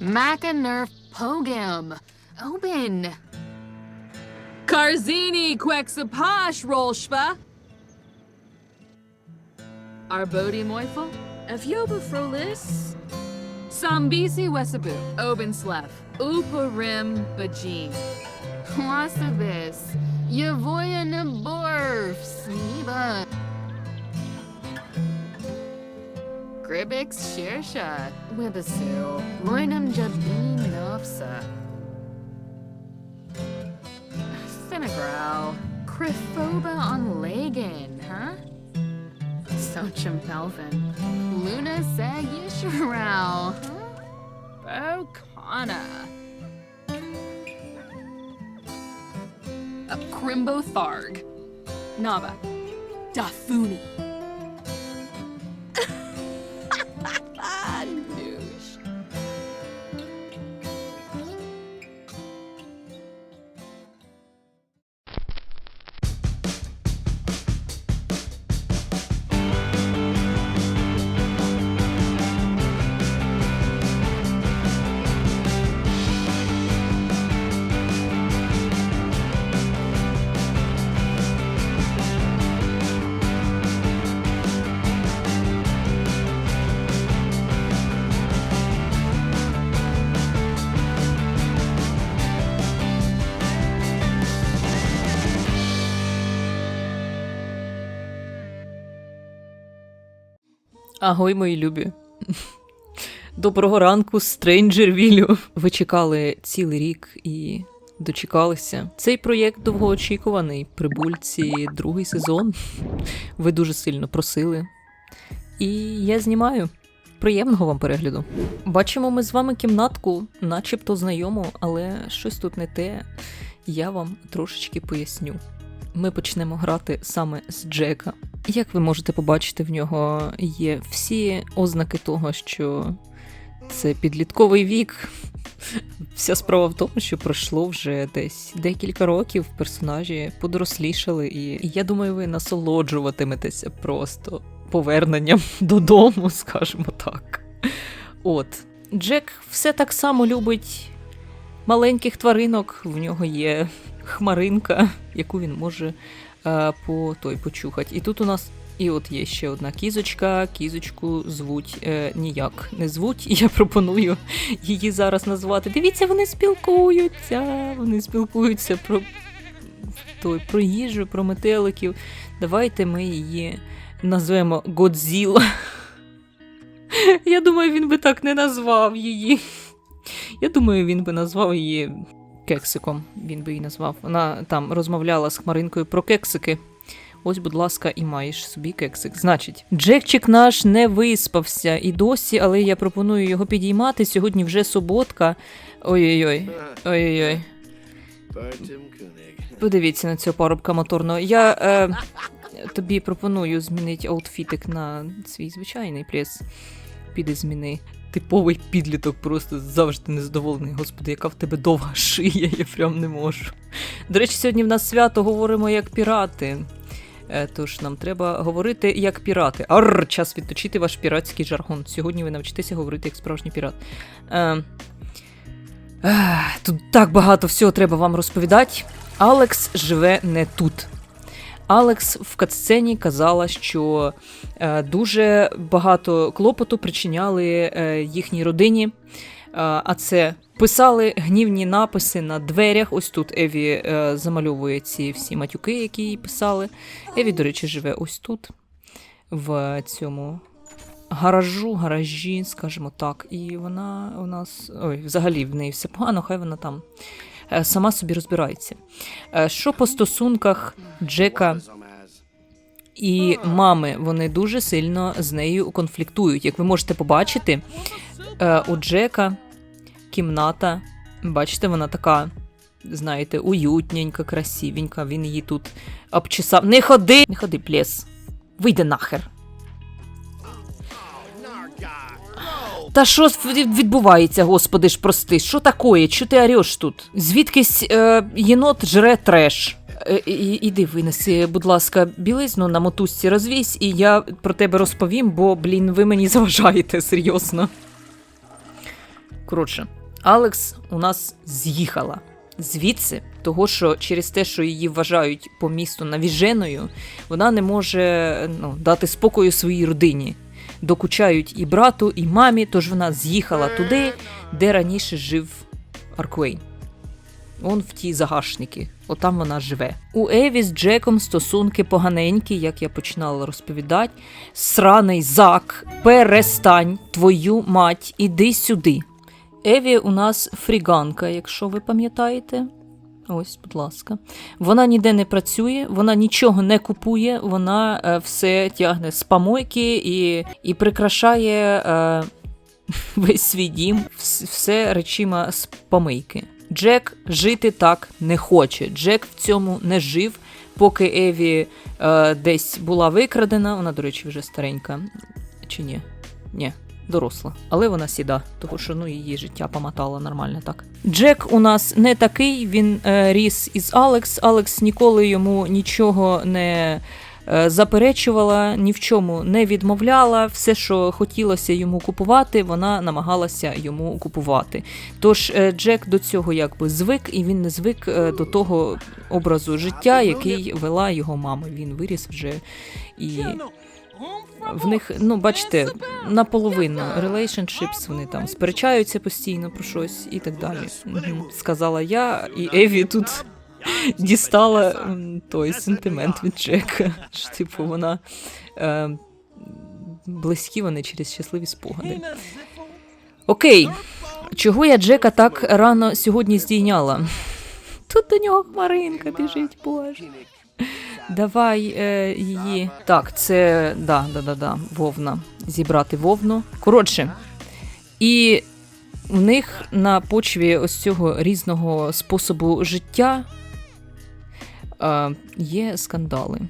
Macanerf Pogam. Oben. Karzini Quexapash Rolshpa. Arbodi Moifel. Efioba Frolis. Sambisi Wesabu. Obenslef. Uparim Bajin. Wasabis. Yavoya Naborf. Sniba. Gribix Shersha. Wibasil. Loinam Jabin Nofsa. Senegrau. Criphoba on Lagan, huh? Sochum Pelvin. Luna Sag Yisharau, huh? A Crimbo Tharg. Naba. Dafuni. Агой, мої любі. Доброго ранку, Стрейнджервілю. Ви чекали цілий рік і дочекалися. Цей проєкт довгоочікуваний. Прибульці, другий сезон. Ви дуже сильно просили. І я знімаю. Приємного вам перегляду. Бачимо ми з вами кімнатку, начебто знайому, але щось тут не те. Я вам трошечки поясню. Ми почнемо грати саме з Джека. Як ви можете побачити, в нього є всі ознаки того, що це підлітковий вік. Вся справа в тому, що пройшло вже десь декілька років, персонажі подорослішали, і я думаю, ви насолоджуватиметеся просто поверненням додому, скажімо так. От, Джек все так само любить маленьких тваринок, в нього є хмаринка, яку він може по той почухати. І тут у нас. І от є ще одна кізочка. Кізочку звуть е, ніяк не звуть. І я пропоную її зараз назвати. Дивіться, вони спілкуються. Вони спілкуються про, той, про їжу, про метеликів. Давайте ми її назвемо Годзіла. Я думаю, він би так не назвав її. Я думаю, він би назвав її кексиком. Він би її назвав. Вона там розмовляла з Хмаринкою про кексики. Ось, будь ласка, і маєш собі кексик. Значить, Джекчик наш не виспався і досі, але я пропоную його підіймати. Сьогодні вже суботка. Ой-ой-ой. Ой-ой-ой. Подивіться на цього парубка моторного. Я е, тобі пропоную змінити аутфітик на свій звичайний плес. Піди зміни. Типовий підліток просто завжди незадоволений. Господи, яка в тебе довга шия, я прям не можу. До речі, сьогодні в нас свято говоримо як пірати. Е, Тож нам треба говорити як пірати. Арр, час відточити ваш піратський жаргон. Сьогодні ви навчитеся говорити як справжній пірат. Е, ех, тут так багато всього треба вам розповідати. Алекс живе не тут. Алекс в катсцені казала, що е, дуже багато клопоту причиняли е, їхній родині. Е, а це писали гнівні написи на дверях. Ось тут Еві замальовує ці всі матюки, які їй писали. Еві, до речі, живе ось тут, в цьому гаражу, гаражі, скажімо так. І вона у нас. Ой, взагалі в неї все погано, хай вона там сама собі розбирається. Е, Що по стосунках Джека і мами, вони дуже сильно з нею конфліктують. Як ви можете побачити, е, у Джека кімната, бачите, вона така, знаєте, уютненька, красивенька. Він її тут обчесав. Не ходи! Не ходи, плес. Вийди нахер. Та що відбувається, господи ж прости? Що такое? Що ти орєш тут? Звідкись е, єнот жре треш. Е, іди винеси, будь ласка, білизну на мотузці розвісь, і я про тебе розповім, бо, блін, ви мені заважаєте серйозно. Коротше, Алекс у нас з'їхала звідси, того що через те, що її вважають по місту навіженою, вона не може ну, дати спокою своїй родині. Докучають і брату, і мамі, тож вона з'їхала туди, де раніше жив Арквейн. Он в ті загашники, отам вона живе. У Еві з Джеком стосунки поганенькі, як я починала розповідати. Сраний зак, перестань, твою мать, іди сюди. Еві у нас фріганка, якщо ви пам'ятаєте. Ось, будь ласка. Вона ніде не працює, вона нічого не купує, вона е, все тягне з помойки і, і прикрашає е, весь свій дім, все речима з помийки. Джек жити так не хоче. Джек в цьому не жив, поки Еві е, десь була викрадена. Вона, до речі, вже старенька. Чи ні? Ні, доросла. Але вона сіда, тому що ну, її життя помотала нормально так. Джек у нас не такий, він е, ріс із Алекс. Алекс ніколи йому нічого не е, заперечувала, ні в чому не відмовляла. Все, що хотілося йому купувати, вона намагалася йому купувати. Тож е, Джек до цього якби звик, і він не звик е, до того образу життя, який вела його мама. Він виріс вже і. В них, ну бачите, наполовину relationships, вони там сперечаються постійно про щось і так далі. Сказала я, і Еві тут дістала той сентимент від Джека. Що, типу, вона е, близькі вони через щасливі спогади. Окей, чого я Джека так рано сьогодні здійняла? Тут до нього хмаринка біжить, боже. Давай е, її. Так, це да, да, да, да, вовна. Зібрати вовну. Коротше, і в них на почві ось цього різного способу життя е, є скандали.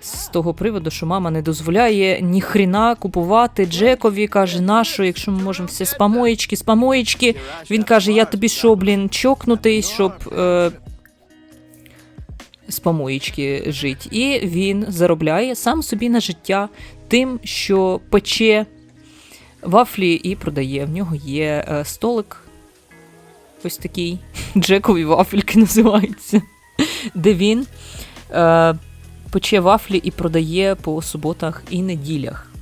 З того приводу, що мама не дозволяє ні хріна купувати Джекові, каже, нащо, якщо ми можемо все з помоєчки, з помоєчки. Він каже: Я тобі що, блін, чокнутий, щоб е, з помоєчки жити. І він заробляє сам собі на життя тим, що пече вафлі і продає. В нього є е, столик. Ось такий Джекові вафельки називається, де він е, пече вафлі і продає по суботах і неділях.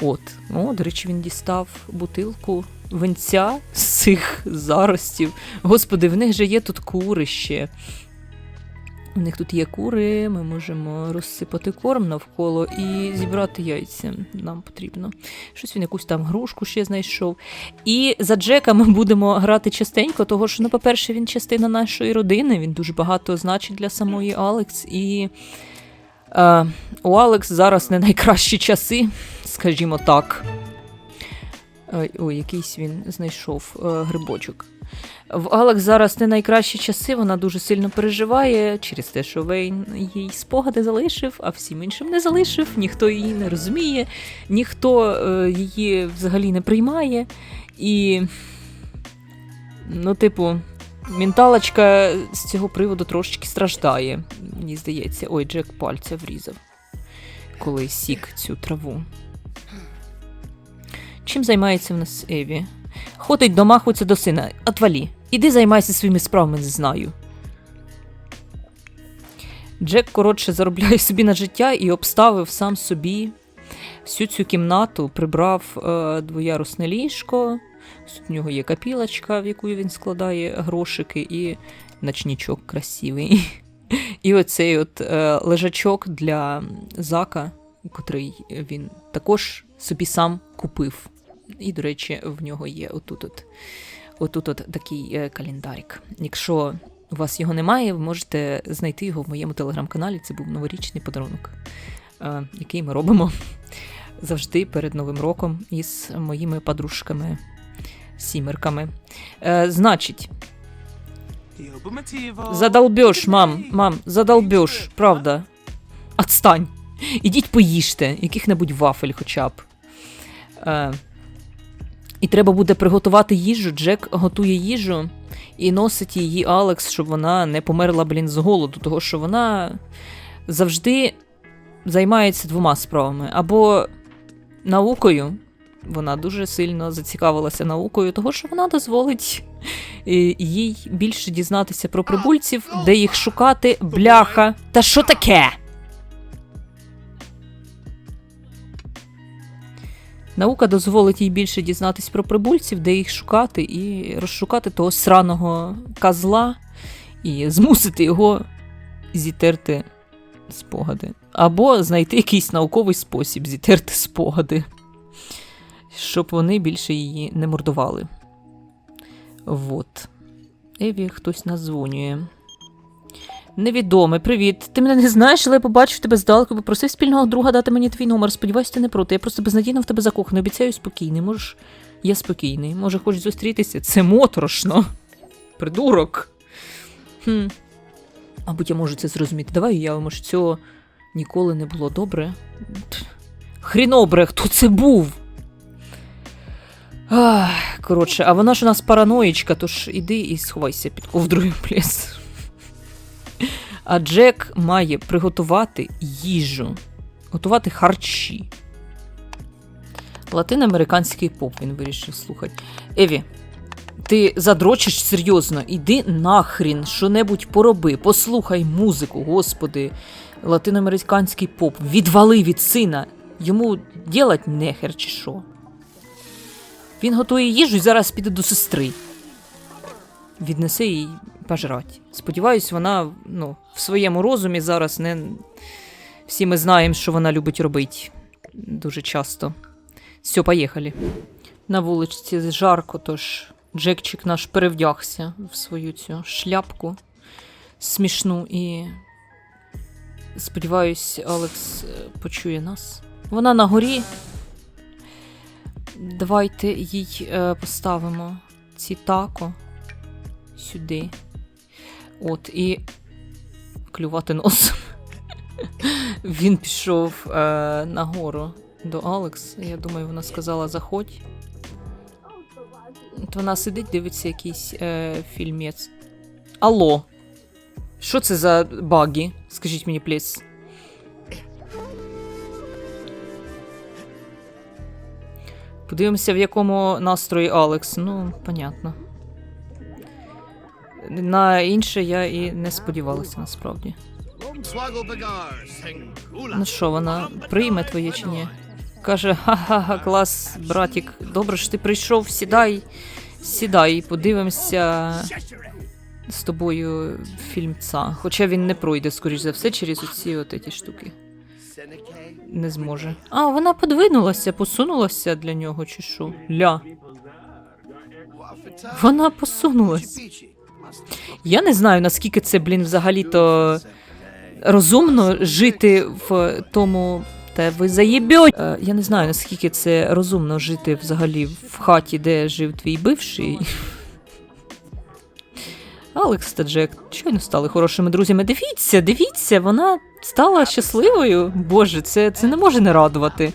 От, о, до речі, він дістав бутилку винця з цих заростів. Господи, в них же є тут кури ще. У них тут є кури, ми можемо розсипати корм навколо і зібрати яйця. Нам потрібно. Щось він якусь там грушку ще знайшов. І за Джека ми будемо грати частенько, того що, ну, по-перше, він частина нашої родини, він дуже багато значить для самої Алекс. І е, у Алекс зараз не найкращі часи, скажімо так. Ой, ой, якийсь він знайшов е, грибочок. В Алекс зараз не найкращі часи, вона дуже сильно переживає через те, що Вейн їй спогади залишив, а всім іншим не залишив, ніхто її не розуміє, ніхто е, її взагалі не приймає. І, ну, типу, менталочка з цього приводу трошечки страждає, мені здається. Ой, Джек пальця врізав, коли сік цю траву. Чим займається в нас Еві? Ходить домахується до сина. Отвалі. Іди займайся своїми справами, не знаю. Джек, коротше, заробляє собі на життя і обставив сам собі всю цю кімнату, прибрав е, двоярусне ліжко. Тут в нього є капілочка, в яку він складає грошики, і ночнічок красивий. І оцей от е, лежачок для зака, котрий він також собі сам купив. І, до речі, в нього є отут от, отут от такий е, календарик. Якщо у вас його немає, ви можете знайти його в моєму телеграм-каналі. Це був новорічний подарунок, е, який ми робимо завжди перед Новим роком із моїми подружками сімерками. Е, значить, задолбеш, мам, мам, задолбеш, правда. Отстань. Ідіть поїжте, яких-небудь вафель хоча б. І треба буде приготувати їжу. Джек готує їжу і носить її Алекс, щоб вона не померла, блін, з голоду, того що вона завжди займається двома справами: або наукою, Вона дуже сильно зацікавилася наукою, того що вона дозволить е, їй більше дізнатися про прибульців, де їх шукати, бляха. Та що таке? Наука дозволить їй більше дізнатись про прибульців, де їх шукати, і розшукати того сраного козла і змусити його зітерти спогади. Або знайти якийсь науковий спосіб зітерти спогади, щоб вони більше її не мордували. Вот. Еві хтось назвонює. Невідоме, привіт. Ти мене не знаєш, але я побачив тебе здалеку, попросив спільного друга дати мені твій номер. Сподіваюся, ти не проти. Я просто безнадійно в тебе закоханий. Обіцяю спокійний. Можеш. Я спокійний. Може, хочеш зустрітися? Це моторошно. Придурок. Хм. Мабуть, я можу це зрозуміти. Давай уявимо, що цього ніколи не було добре. Хрінобре, хто це був? Ах, коротше, а вона ж у нас параноїчка, тож іди і сховайся під ковдрою плес. А Джек має приготувати їжу, готувати харчі. Латиноамериканський поп він вирішив слухати. Еві, ти задрочиш серйозно, іди нахрін, що-небудь пороби, послухай музику, господи. Латиноамериканський поп, відвали від сина. Йому ділать нехер чи що. Він готує їжу і зараз піде до сестри. Віднесе їй пожрать. Сподіваюсь, вона ну, в своєму розумі зараз не. Всі ми знаємо, що вона любить робити дуже часто. Все, поїхали. На вуличці жарко, тож Джекчик наш перевдягся в свою цю шляпку смішну і. Сподіваюсь, Алекс е, почує нас. Вона на горі. Давайте їй е, поставимо ці тако сюди. От, і клювати носом. Він пішов е, нагору до Алекс. Я думаю, вона сказала: заходь. От вона сидить, дивиться якийсь е, фільмець. Алло. Що це за баги? Скажіть мені, пліс. Подивимося, в якому настрої Алекс. Ну, понятно. На інше я і не сподівалася насправді. Ну що, вона прийме твоє чи ні? Каже: ха-ха-ха, клас, братік, добре що ти прийшов, сідай, сідай, подивимося з тобою фільмца. Хоча він не пройде, скоріш за все, через оці от ці штуки. Не зможе. А, вона подвинулася, посунулася для нього, чи що? Ля. Вона посунулась. Я не знаю, наскільки це, блін, взагалі-то розумно жити в тому. Та ви заєбьоть. Е, Я не знаю, наскільки це розумно жити взагалі в хаті, де жив твій бивший. Алекс та Джек щойно стали хорошими друзями. Дивіться, дивіться, вона стала щасливою. Боже, це, це не може не радувати.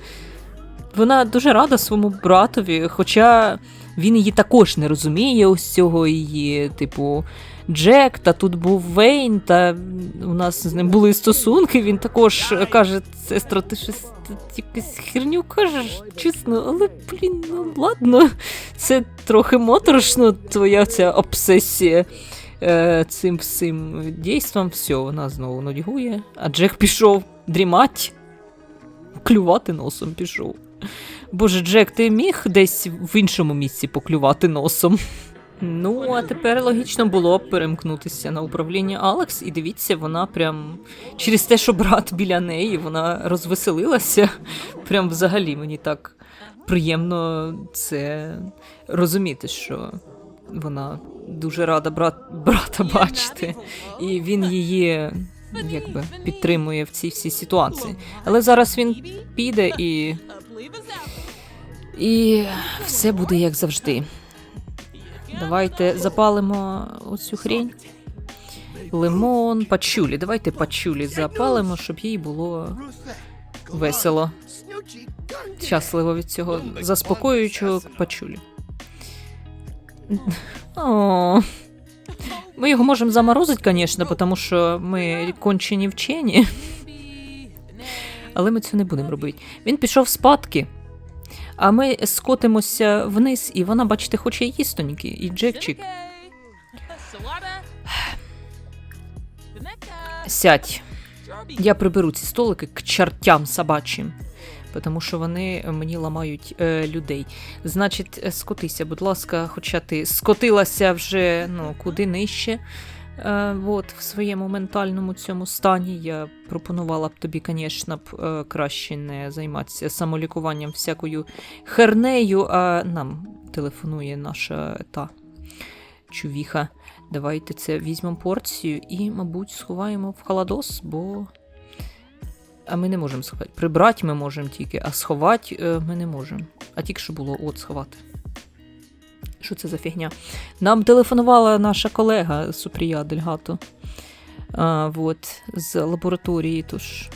Вона дуже рада своєму братові, хоча він її також не розуміє ось цього її, типу, Джек, та тут був Вейн, та у нас з ним були стосунки. Він також каже: сестра, ти щось якусь херню кажеш, чесно, але блін, ну ладно. Це трохи моторошно, твоя ця обсесія е, цим всім дійством. Все, вона знову нудьгує. А Джек пішов дрімать, клювати носом пішов. Боже, Джек, ти міг десь в іншому місці поклювати носом? Ну, а тепер логічно було б перемкнутися на управління Алекс, і дивіться, вона прям через те, що брат біля неї, вона розвеселилася. Прям взагалі мені так приємно це розуміти, що вона дуже рада брат, брата бачити, і він її якби підтримує в цій всій ситуації. Але зараз він піде і. І все буде як завжди. Давайте запалимо оцю хрень. Лимон, пачулі. Давайте пачулі запалимо, щоб їй було весело. Щасливо від цього заспокоюючого пачулі. О, ми його можемо заморозити, звісно, тому що ми кончені вчені. Але ми цього не будемо робити. Він пішов спадки. А ми скотимося вниз, і вона, бачите, хоче їстоньки, і Джекчик. Сядь. Я приберу ці столики к чертям собачим, тому що вони мені ламають е, людей. Значить, е, скотися, будь ласка, хоча ти скотилася вже ну, куди нижче. Е, от, в своєму ментальному цьому стані я пропонувала б тобі, звісно, б е, краще не займатися самолікуванням всякою хернею, а нам телефонує наша та чувіха. Давайте це візьмемо порцію і, мабуть, сховаємо в халадос, бо. А ми не можемо сховати. Прибрати ми можемо тільки, а сховати е, ми не можемо. А тільки що було от сховати. Що це за фігня? Нам телефонувала наша колега Супрія Дельгато. А, от, з лабораторії, тож.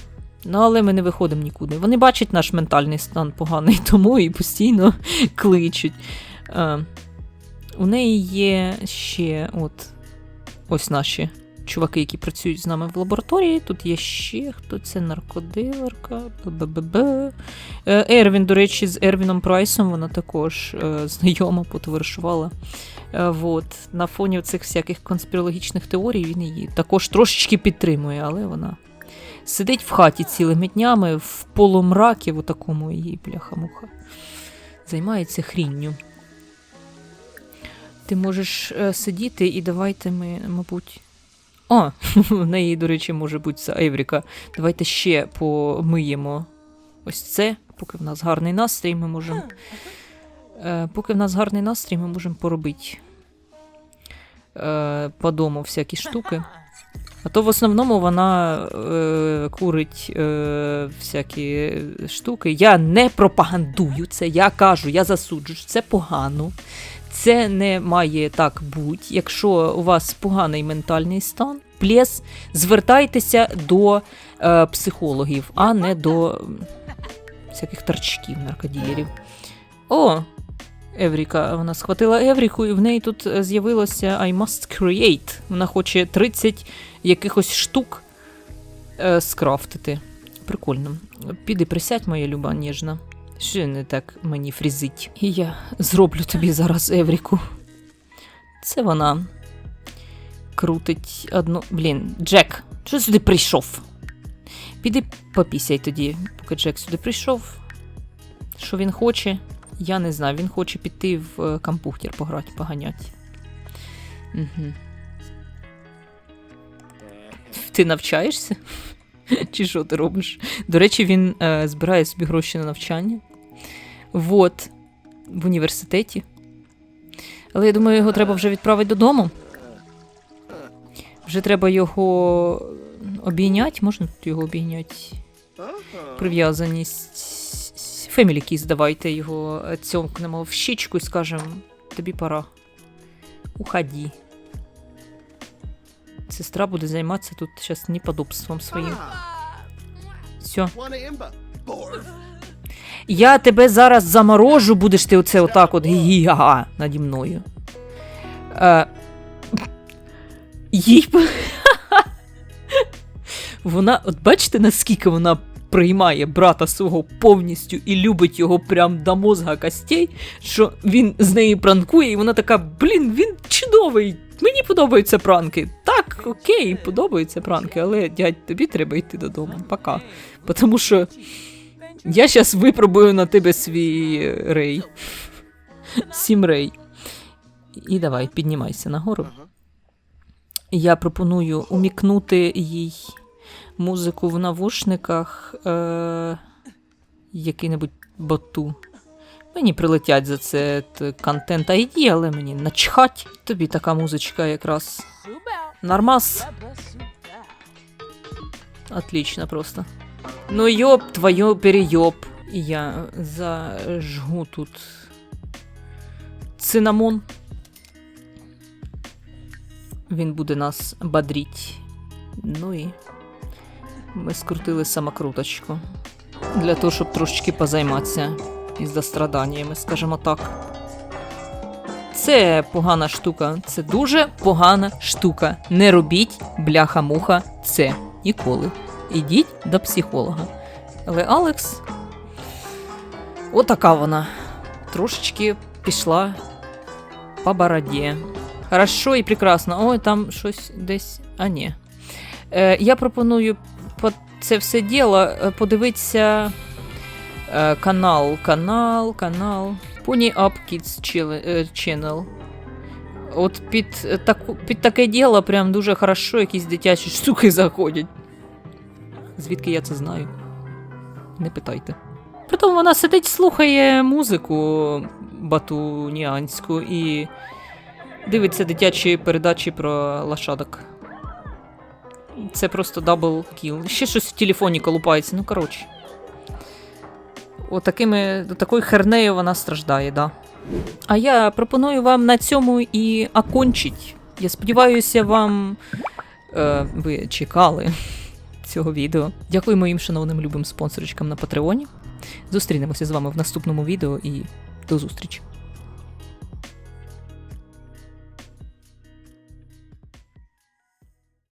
Ну, але ми не виходимо нікуди. Вони бачать наш ментальний стан поганий, тому і постійно кличуть. А, у неї є ще от ось наші чуваки, які працюють з нами в лабораторії. Тут є ще хто це наркодилерка. Е, Ервін, до речі, з Ервіном Прайсом вона також е, знайома, потоваришувала. Е, вот. На фоні цих всяких конспірологічних теорій він її також трошечки підтримує, але вона сидить в хаті цілими днями, в полумракі, в такому її бляха-муха. Займається хрінню. Ти можеш сидіти і давайте ми, мабуть. О, в неї, до речі, може бути ця Евріка. Давайте ще помиємо ось це, поки в нас гарний настрій, ми можемо. Е, поки в нас гарний настрій, ми можемо поробити е, по дому всякі штуки. А то в основному вона е, курить е, всякі штуки. Я не пропагандую це, я кажу, я засуджую, це погано. Це не має так бути. Якщо у вас поганий ментальний стан, плес, звертайтеся до е, психологів, а не до всяких торчків, наркоділерів. О! Евріка, вона схватила Евріку, і в неї тут е, з'явилося I must create. Вона хоче 30 якихось штук е, скрафтити. Прикольно. Піди присядь, моя люба ніжна. Що не так мені фрізить. І я зроблю тобі зараз Евріку. Це вона крутить одну. Блін, Джек, що сюди прийшов? Піди попісяй тоді, поки Джек сюди прийшов. Що він хоче? Я не знаю. Він хоче піти в е, компухтер пограти, поганять. Угу. Ти навчаєшся? Чи що ти робиш? До речі, він е, збирає собі гроші на навчання. Вот, в університеті. Але я думаю, його треба вже відправити додому. Вже треба його обійняти. Можна тут його обійняти? Прив'язаність. Family Kiss, давайте його цьомкнемо в щічку і скажемо: тобі пора. Уходи. Сестра буде займатися тут зараз неподобством своїм. Все. Я тебе зараз заморожу, будеш ти оце отак от гі-га наді мною. Е, їй. вона, от бачите, наскільки вона приймає брата свого повністю і любить його прям до мозга костей, що він з неї пранкує, і вона така: блін, він чудовий. Мені подобаються пранки. Так, окей, подобаються пранки, але дядь, тобі треба йти додому. Пока. Тому що я зараз випробую на тебе свій рей. Сім рей. І давай, піднімайся нагору. Я пропоную умікнути їй музику в навушниках е- який-небудь боту. Мені прилетять за це контент ID, але мені начхать. Тобі така музичка якраз. Нормас. Отлично просто. Ну ёб твою переёб. Я зажгу тут цинамон. Він буде нас бодріть. Ну і ми скрутили самокруточку. Для того, щоб трошечки позайматися із страданнями, скажімо так. Це погана штука. Це дуже погана штука. Не робіть бляха-муха це ніколи. Ідіть до психолога. Але Алекс Отака вона. Трошечки пішла по бороді. Хорошо і прекрасно. Ой, там щось десь. А ні. Е, я пропоную по це все діло е, подивитися е, канал, канал, канал. Pony Up Kids е, Channel. От під, е, таку, під таке діло прям дуже хорошо якісь дитячі штуки заходять. Звідки я це знаю? Не питайте. Притом вона сидить, слухає музику батуніанську і дивиться дитячі передачі про лошадок. Це просто дабл кіл. Ще щось в телефоні колупається, ну коротше. Отакими, такою хернею вона страждає, да. А я пропоную вам на цьому і окончить. Я сподіваюся, вам е, ви чекали цього відео. Дякую моїм шановним любим спонсорочкам на Патреоні. Зустрінемося з вами в наступному відео і до зустрічі.